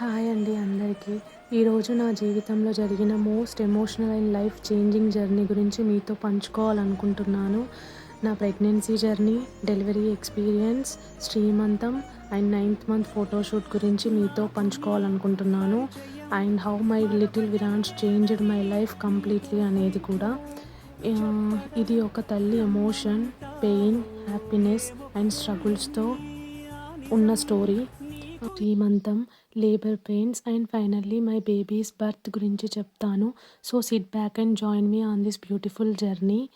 Hi అండి అందరికీ. ఈరోజు నా జీవితంలో జరిగిన most emotional and life changing journey గురించి మీతో పంచుకోవాలనుకుంటున్నాను. నా pregnancy journey delivery experience Srimantham and ninth month photoshoot గురించి మీతో పంచుకోవాలనుకుంటున్నాను. And how my little Viransh changed my life completely అనేది కూడా. ఇది ఒక తల్లి ఎమోషన్ పెయిన్ హ్యాపీనెస్ అండ్ స్ట్రగుల్స్తో ఉన్న story. Srimantham labour pains and finally my baby's birth గురించి చెప్తాను. So sit back and join me on this beautiful journey.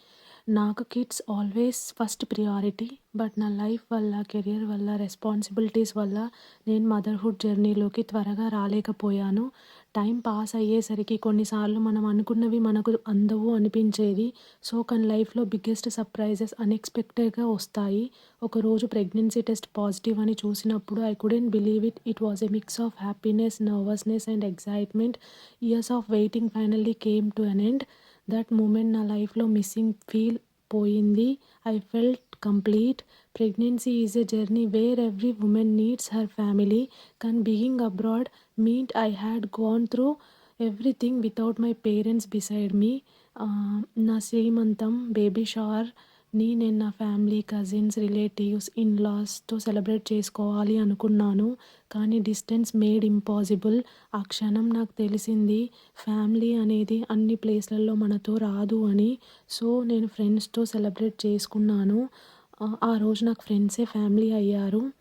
నాకు kids always first priority but నా లైఫ్ వల్ల కెరియర్ వల్ల రెస్పాన్సిబిలిటీస్ వల్ల నేను మదర్హుడ్ జర్నీలోకి త్వరగా రాలేకపోయాను. టైం పాస్ అయ్యేసరికి కొన్నిసార్లు మనం అనుకున్నవి మనకు అందవు అనిపించేది. సో కానీ లైఫ్లో బిగ్గెస్ట్ సర్ప్రైజెస్ అన్ఎక్స్పెక్టెడ్గా వస్తాయి. ఒకరోజు ప్రెగ్నెన్సీ టెస్ట్ పాజిటివ్ అని చూసినప్పుడు I couldn't believe it. It was a mix of happiness nervousness and excitement years of waiting finally came to an end. That moment నా లైఫ్లో మిస్సింగ్ ఫీల్ పోయింది. I felt complete pregnancy is a journey where every woman needs her family can being abroad meet I had gone through everything without my parents beside me నా Srimantham baby shower నేను నా family cousins relatives in లాస్తో celebrate చేసుకోవాలి అనుకున్నాను. కానీ distance made impossible. ఆ క్షణం నాకు తెలిసింది ఫ్యామిలీ అనేది అన్ని ప్లేస్లలో మనతో రాదు అని. సో నేను ఫ్రెండ్స్తో సెలబ్రేట్ చేసుకున్నాను. ఆ, రోజు నాకు ఫ్రెండ్సే ఫ్యామిలీ అయ్యారు.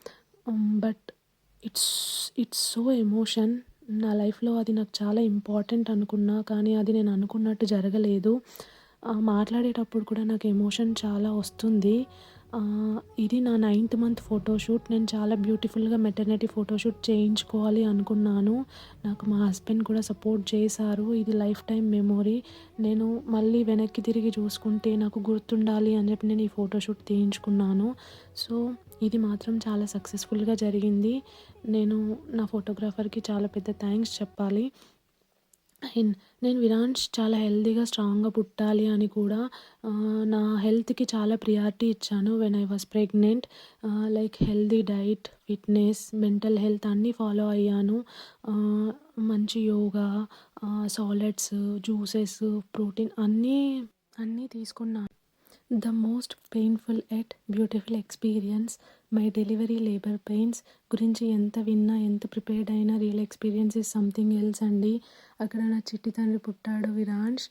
But it's it's so emotion. నా లైఫ్లో అది నాకు చాలా ఇంపార్టెంట్ అనుకున్నా కానీ అది నేను అనుకున్నట్టు జరగలేదు. మాట్లాడేటప్పుడు కూడా నాకు ఎమోషన్ చాలా వస్తుంది. ఇది నా నైన్త్ మంత్ ఫోటోషూట్ నేను చాలా బ్యూటిఫుల్గా మెటర్నిటీ ఫోటోషూట్ చేయించుకోవాలి అనుకున్నాను. నాకు మా హస్బెండ్ కూడా సపోర్ట్ చేశారు. ఇది లైఫ్ టైం మెమొరీ. నేను మళ్ళీ వెనక్కి తిరిగి చూసుకుంటే నాకు గుర్తుండాలి అని చెప్పి నేను ఈ ఫోటోషూట్ తీయించుకున్నాను. సో ఇది మాత్రం చాలా సక్సెస్ఫుల్గా జరిగింది. నేను నా ఫోటోగ్రాఫర్కి చాలా పెద్ద థ్యాంక్స్ చెప్పాలి. నేను విరాన్స్ చాలా హెల్తీగా స్ట్రాంగ్గా పుట్టాలి అని కూడా నా హెల్త్కి చాలా ప్రియారిటీ ఇచ్చాను when I was pregnant like healthy diet fitness mental health అన్నీ ఫాలో అయ్యాను. మంచి యోగా సాలెడ్స్ జ్యూసెస్ ప్రోటీన్ అన్నీ అన్నీ తీసుకున్నాను. The most painful at beautiful experience. My delivery labour pains గురించి ఎంత విన్నా ఎంత ప్రిపేర్డ్ అయినా real experience is something else అండి. అక్కడ నా చిట్టి తండ్రి పుట్టాడు విరాంష్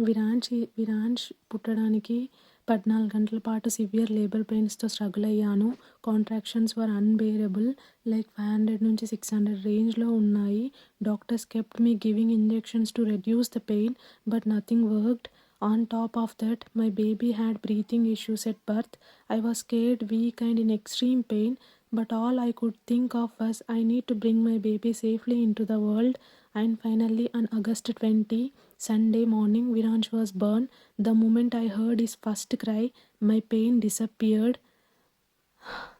విరాంష్ విరాంష్ పుట్టడానికి పద్నాలుగు గంటల పాటు సివియర్ లేబర్ పెయిన్స్తో స్ట్రగుల్ అయ్యాను. Contractions were unbearable like five hundred నుంచి సిక్స్ హండ్రెడ్ రేంజ్లో ఉన్నాయి. Doctors kept me giving injections to reduce the pain but nothing worked. On top of that, my baby had breathing issues at birth. I was scared, weak, and in extreme pain, but all I could think of was I need to bring my baby safely into the world. And finally, on August 20, Sunday morning, Viransh was born. The moment I heard his first cry, my pain disappeared.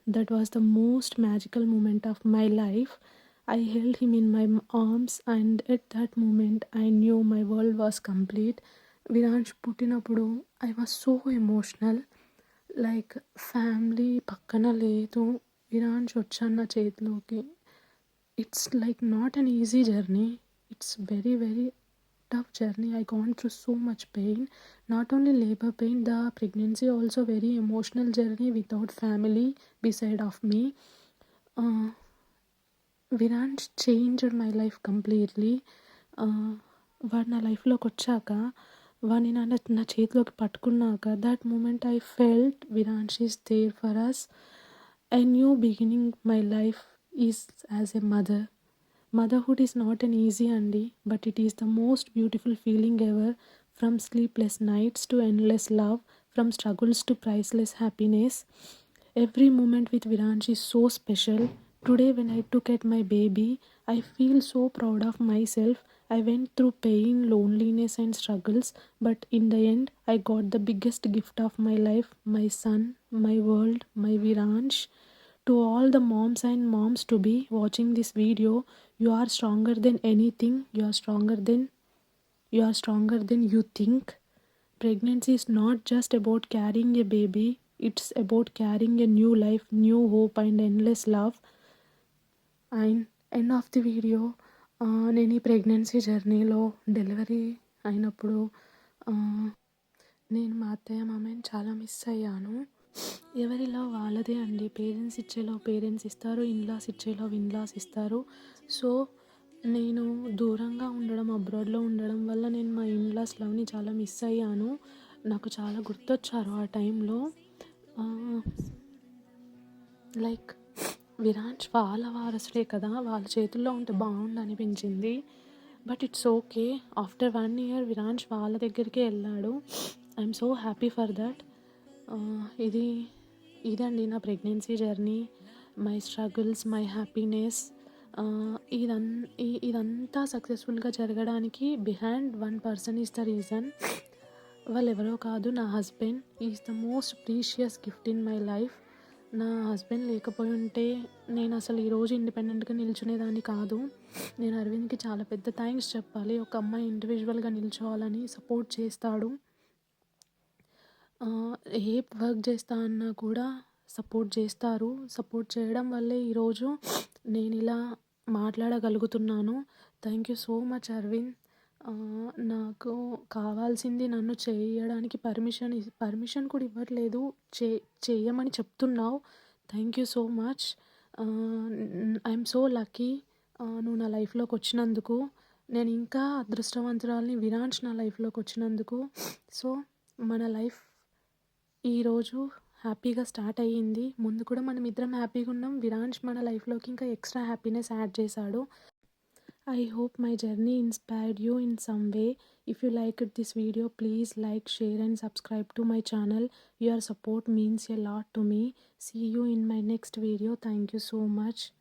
That was the most magical moment of my life. I held him in my arms, and at that moment, I knew my world was complete. Viransh పుట్టినప్పుడు I was so emotional like family పక్కన లేదు. వినాష్ వచ్చాను నా చేతిలోకి it's like not an easy journey it's very very tough journey I gone through so much pain not only labour pain the pregnancy also very emotional journey without family beside of me Viransh changed my life completely వాడు నా లైఫ్లోకి వచ్చాక వాడిని నా నా చేతిలోకి పట్టుకున్నాక that moment I felt Viransh is there for us a new beginning my life is as a mother motherhood is not an easy అండి but it is the most beautiful feeling ever from sleepless nights to endless love from struggles to priceless happiness every moment with Viransh is so special Today, when I took at my baby, I feel so proud of myself. I went through pain, loneliness, and struggles, but in the end, I got the biggest gift of my life my son, my world, my Viransh. To all the moms and moms to be watching this video, you are stronger than anything. You are stronger than you are stronger than you think. Pregnancy is not just about carrying a baby, it's about carrying a new life, new hope, and endless love. And end of the video నేను ఈ pregnancy జర్నీలో delivery అయినప్పుడు నేను మా అత్తయ్య మామయ్యని చాలా miss అయ్యాను. ఎవరిలో వాళ్ళదే అండి. పేరెంట్స్ ఇచ్చేలో పేరెంట్స్ ఇస్తారు ఇన్లాస్ ఇచ్చేలో ఇన్లాస్ ఇస్తారు. సో నేను దూరంగా ఉండడం అబ్రాడ్లో ఉండడం వల్ల నేను మా ఇన్లాస్ లవ్ని చాలా మిస్ అయ్యాను. నాకు చాలా గుర్తొచ్చారు ఆ టైంలో. లైక్ విరాంచ్ వాళ్ళ వారసుడే కదా వాళ్ళ చేతుల్లో ఉంటే బాగుండు అనిపించింది but it's okay after one year Viransh వాళ్ళ దగ్గరికి వెళ్ళాడు. I'm so happy for that ఇది ఇదండి నా pregnancy journey my struggles my happiness ఇదన్ ఇదంతా సక్సెస్ఫుల్గా జరగడానికి behind one person is the reason వాళ్ళు ఎవరో కాదు నా husband is the most precious gift in my life నా హస్బెండ్ లేకపోయి ఉంటే నేను అసలు ఈరోజు ఇండిపెండెంట్గా నిల్చునేదాన్ని కాదు. నేను అరవింద్కి చాలా పెద్ద థ్యాంక్స్ చెప్పాలి. ఒక అమ్మాయి ఇండివిజువల్గా నిల్చోవాలని సపోర్ట్ చేస్తాడు. ఏ వర్క్ చేస్తా అన్నా కూడా సపోర్ట్ చేస్తారు. సపోర్ట్ చేయడం వల్లే ఈరోజు నేను ఇలా మాట్లాడగలుగుతున్నాను. Thank you so much Aravind. నాకు కావాల్సింది నన్ను చేయడానికి పర్మిషన్ పర్మిషన్ కూడా ఇవ్వట్లేదు. చే చేయమని చెప్తున్నావు. Thank you so much I'm so lucky నువ్వు నా లైఫ్లోకి వచ్చినందుకు. నేను ఇంకా అదృష్టవంతురాల్ని విరాంచ్ నా లైఫ్లోకి వచ్చినందుకు. సో మన లైఫ్ ఈరోజు హ్యాపీగా స్టార్ట్ అయ్యింది. ముందు కూడా మనం ఇద్దరం హ్యాపీగా ఉన్నాం. విరాంచ్ మన లైఫ్లోకి ఇంకా ఎక్స్ట్రా హ్యాపీనెస్ యాడ్ చేశాడు. I hope my journey inspired you in some way. If you liked this video, please like, share and subscribe to my channel. Your support means a lot to me. See you in my next video. Thank you so much.